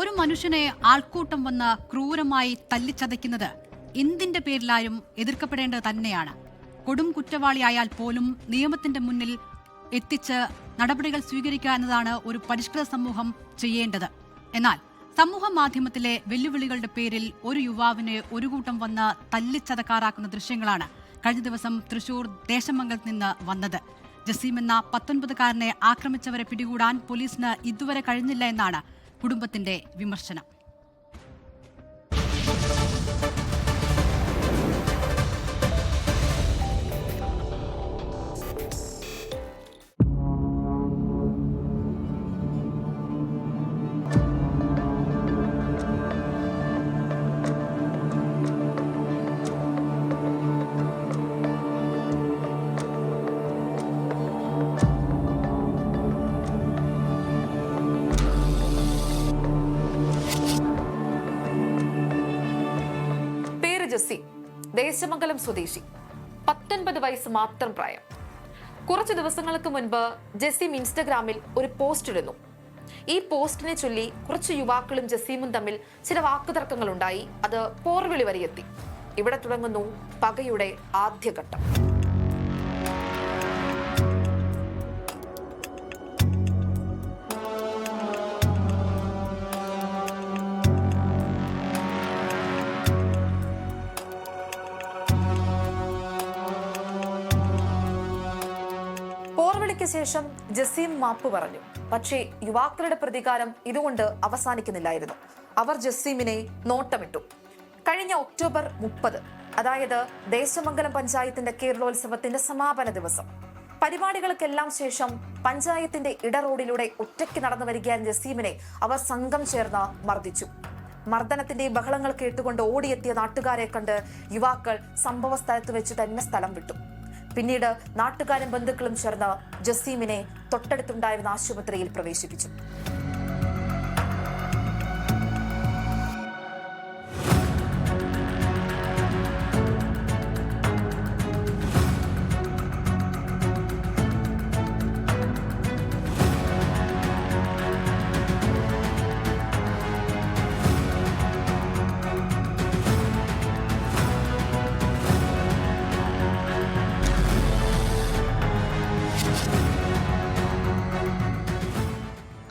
ഒരു മനുഷ്യനെ ആൾക്കൂട്ടം വന്ന് ക്രൂരമായി തല്ലിച്ചതയ്ക്കുന്നത് എന്തിന്റെ പേരിലായും എതിർക്കപ്പെടേണ്ടത് തന്നെയാണ്. കൊടും കുറ്റവാളിയായാൽ പോലും നിയമത്തിന്റെ മുന്നിൽ എത്തിച്ച് നടപടികൾ സ്വീകരിക്കുക എന്നതാണ് ഒരു പരിഷ്കൃത സമൂഹം ചെയ്യേണ്ടത്. എന്നാൽ സമൂഹ മാധ്യമത്തിലെ വെല്ലുവിളികളുടെ പേരിൽ ഒരു യുവാവിനെ ഒരു കൂട്ടം വന്ന് തല്ലിച്ചതക്കാറാക്കുന്ന ദൃശ്യങ്ങളാണ് കഴിഞ്ഞ ദിവസം തൃശൂർ ദേശമംഗലത്ത് നിന്ന് വന്നത്. ജസീം എന്ന പത്തൊൻപതുകാരനെ ആക്രമിച്ചവരെ പിടികൂടാൻ പോലീസിന് ഇതുവരെ കഴിഞ്ഞില്ല എന്നാണ് കുടുംബത്തിന്റെ വിമർശനം. ദേശമംഗലം സ്വദേശി. പത്തൊൻപത് വയസ്സ് മാത്രം പ്രായം. കുറച്ച് ദിവസങ്ങൾക്ക് മുൻപ് ജസീം ഇൻസ്റ്റഗ്രാമിൽ ഒരു പോസ്റ്റ് ഇടുന്നു. ഈ പോസ്റ്റിനെ ചൊല്ലി കുറച്ച് യുവാക്കളും ജസീമും തമ്മിൽ ചില വാക്കുതർക്കങ്ങൾ ഉണ്ടായി അത് പോർവിളി വരെ എത്തി. ഇവിടെ തുടങ്ങുന്നു പകയുടെ ആദ്യഘട്ടം. പോർവിളിക്ക് ശേഷം ജസീം മാപ്പ് പറഞ്ഞു. പക്ഷേ യുവാക്കളുടെ പ്രതികാരം ഇതുകൊണ്ട് അവസാനിക്കുന്നില്ലായിരുന്നു. അവർ ജസീമിനെ നോട്ടമിട്ടു. കഴിഞ്ഞ ഒക്ടോബർ മുപ്പത് അതായത് ദേശമംഗലം പഞ്ചായത്തിന്റെ കേരളോത്സവത്തിന്റെ സമാപന ദിവസം. പരിപാടികൾക്കെല്ലാം ശേഷം പഞ്ചായത്തിന്റെ ഇട റോഡിലൂടെ ഒറ്റയ്ക്ക് നടന്നു വരികയായിരുന്ന ജസീമിനെ അവർ സംഘം ചേർന്ന് മർദ്ദിച്ചു. മർദ്ദനത്തിന്റെ ബഹളങ്ങൾ കേട്ടുകൊണ്ട് ഓടിയെത്തിയ നാട്ടുകാരെ കണ്ട് യുവാക്കൾ സംഭവ സ്ഥലത്ത് വെച്ച് തന്നെ സ്ഥലം വിട്ടു. പിന്നീട് നാട്ടുകാരും ബന്ധുക്കളും ചേർന്ന് ജസീമിനെ തൊട്ടടുത്തുണ്ടായിരുന്ന ആശുപത്രിയിൽ പ്രവേശിപ്പിച്ചു.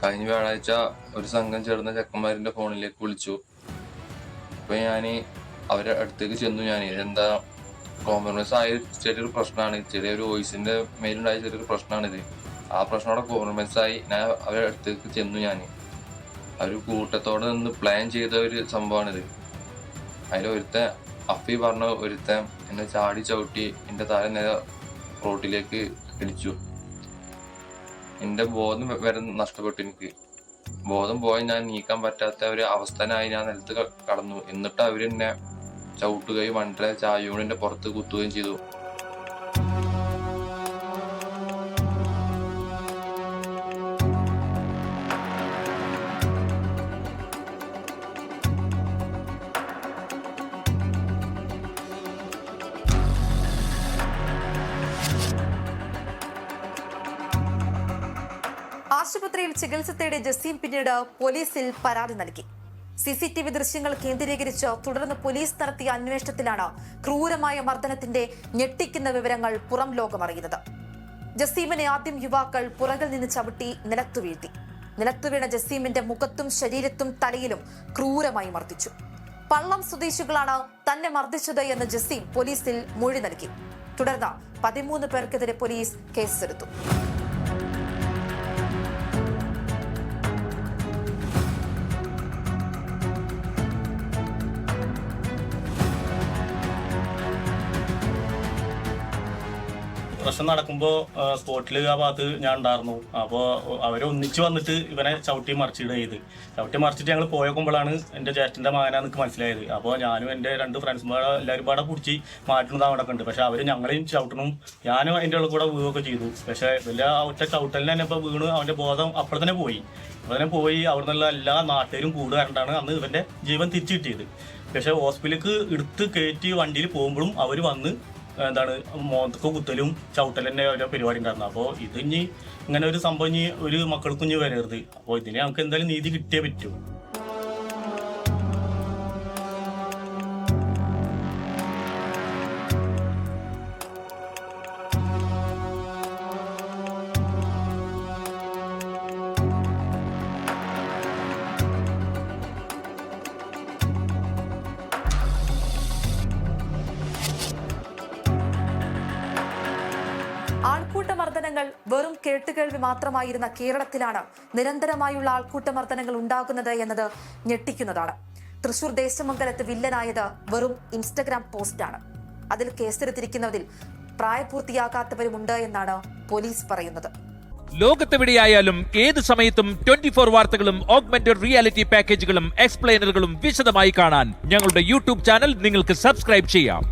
കഴിഞ്ഞ വ്യാഴാഴ്ച ഒരു സംഘം ചേർന്ന ചെക്കന്മാരിന്റെ ഫോണിലേക്ക് വിളിച്ചു. അപ്പൊ ഞാൻ അവരെ അടുത്തേക്ക് ചെന്നു ഞാൻ എന്താ കോംപ്രമൈസ് ആയ ചെറിയൊരു പ്രശ്നമാണ്. ചെറിയൊരു വോയിസിന്റെ മേലുണ്ടായ ചെറിയൊരു പ്രശ്നമാണിത് ആ പ്രശ്നം അവിടെ കോംപ്രമൈസ് ആയി ഞാൻ അവരുടെ അടുത്തേക്ക് ചെന്നു ഞാൻ അവർ കൂട്ടത്തോടെ നിന്ന് പ്ലാൻ ചെയ്ത ഒരു സംഭവമാണിത്. അതിൽ ഒരുത്തെ അഫി പറഞ്ഞ ഒരുത്തൻ എന്നെ ചാടി ചവിട്ടി എന്റെ തല നേരെ റോട്ടിലേക്ക് ഇടിച്ചു. എന്റെ ബോധം വരെ നഷ്ടപ്പെട്ടു എനിക്ക്. ബോധം പോയി ഞാൻ നീക്കാൻ പറ്റാത്ത ഒരു അവസ്ഥനായി ഞാൻ നിലത്ത് കടന്നു. എന്നിട്ട് അവർ എന്നെ ചവിട്ടുകയും വണ്ടിലെ ചായൂണിന്റെ പുറത്ത് കുത്തുകയും ചെയ്തു. ആശുപത്രിയിൽ ചികിത്സ തേടിയ ജസീം പിന്നീട് പോലീസിൽ പരാതി നൽകി. സി സി ടി വി ദൃശ്യങ്ങൾ കേന്ദ്രീകരിച്ച് തുടർന്ന് പോലീസ് നടത്തിയ അന്വേഷണത്തിലാണ് ക്രൂരമായ മർദ്ദനത്തിന്റെ ഞെട്ടിക്കുന്ന വിവരങ്ങൾ പുറം ലോകമറിയുന്നത്. ജസീമിനെ ആദ്യം യുവാക്കൾ പുറകിൽ നിന്ന് ചവിട്ടി നിലത്തു വീഴ്ത്തി. നിലത്തു വീണ ജസീമിന്റെ മുഖത്തും ശരീരത്തും തലയിലും ക്രൂരമായി മർദ്ദിച്ചു. പള്ളം സ്വദേശികളാണ് തന്നെ മർദ്ദിച്ചത് എന്ന് ജസീം പോലീസിൽ മൊഴി നൽകി. തുടർന്ന് പതിമൂന്ന് പേർക്കെതിരെ പോലീസ് കേസെടുത്തു. പ്രശ്നം നടക്കുമ്പോൾ സ്പോട്ടിൽ ആ ഭാഗത്ത് ഞാൻ ഉണ്ടായിരുന്നു. അപ്പോൾ അവരെ ഒന്നിച്ചു വന്നിട്ട് ഇവനെ ചവിട്ടി മറിച്ചിടുക ചെയ്ത്. ചവിട്ടി മറിച്ചിട്ട് ഞങ്ങൾ പോയക്കുമ്പോഴാണ് എന്റെ ചേട്ടന്റെ മകനാന്ന് എനിക്ക് മനസ്സിലായത്. അപ്പോൾ ഞാനും എന്റെ രണ്ട് ഫ്രണ്ട്സും പാടെ എല്ലാവരും പാടെ പിടിച്ച് മാറ്റുന്നത് അവിടെ ഉണ്ട് പക്ഷേ അവർ ഞങ്ങളെയും ചവിട്ടണം ഞാനും അതിന്റെ ഉള്ളിൽ കൂടെ വീഴുകയൊക്കെ ചെയ്തു. പക്ഷേ വലിയ അവരുടെ ചവിട്ടലിന് തന്നെ ഇപ്പോൾ വീണ് അവന്റെ ബോധം അപ്പോൾ തന്നെ പോയി. അപ്പോൾ തന്നെ പോയി അവിടെ എല്ലാ നാട്ടുകാരും കൂടുകാരണ്ടാണ് അന്ന് ഇവന്റെ ജീവൻ തിരിച്ചു കിട്ടിയത്. പക്ഷേ ഹോസ്പിറ്റലിലേക്ക് എടുത്ത് കയറ്റി വണ്ടിയിൽ പോകുമ്പോഴും അവർ വന്ന് എന്താണ് മോന്തക്ക് കുത്തലും ചവിട്ടലും തന്നെ ഓരോ പരിപാടി ഉണ്ടായിരുന്നു. അപ്പോൾ ഇത് ഇനി ഇങ്ങനെ ഒരു സംഭവം ഇനി ഒരു മക്കൾക്കും ഇനി വരരുത്. അപ്പോൾ ഇതിന് നമുക്ക് എന്തായാലും നീതി കിട്ടിയേ പറ്റൂ. കേട്ടുകേൾവി മാത്രമായിരുന്ന കേരളത്തിലാണ് നിരന്തരമായുള്ള ആൾക്കൂട്ട മർദ്ദനങ്ങൾ ഉണ്ടാകുന്നത് എന്നത് ഞെട്ടിക്കുന്നതാണ്. തൃശൂർ ദേശമംഗലത്ത് വില്ലനായത് വെറും ഇൻസ്റ്റഗ്രാം പോസ്റ്റാണ്. അതിൽ കേസെടുത്തിരിക്കുന്നതിൽ പ്രായപൂർത്തിയാകാത്തവരുമുണ്ട് എന്നാണ് പോലീസ് പറയുന്നത്. ലോകത്തെവിടെയായാലും ഏത് സമയത്തും ട്വന്റി ഫോർ വാർത്തകളും ഓഗ്മെന്റഡ് റിയാലിറ്റി പാക്കേജുകളും എക്സ്പ്ലെയിനറുകളും വിശദമായി കാണാൻ ഞങ്ങളുടെ യൂട്യൂബ് ചാനൽ നിങ്ങൾക്ക് സബ്സ്ക്രൈബ് ചെയ്യാം.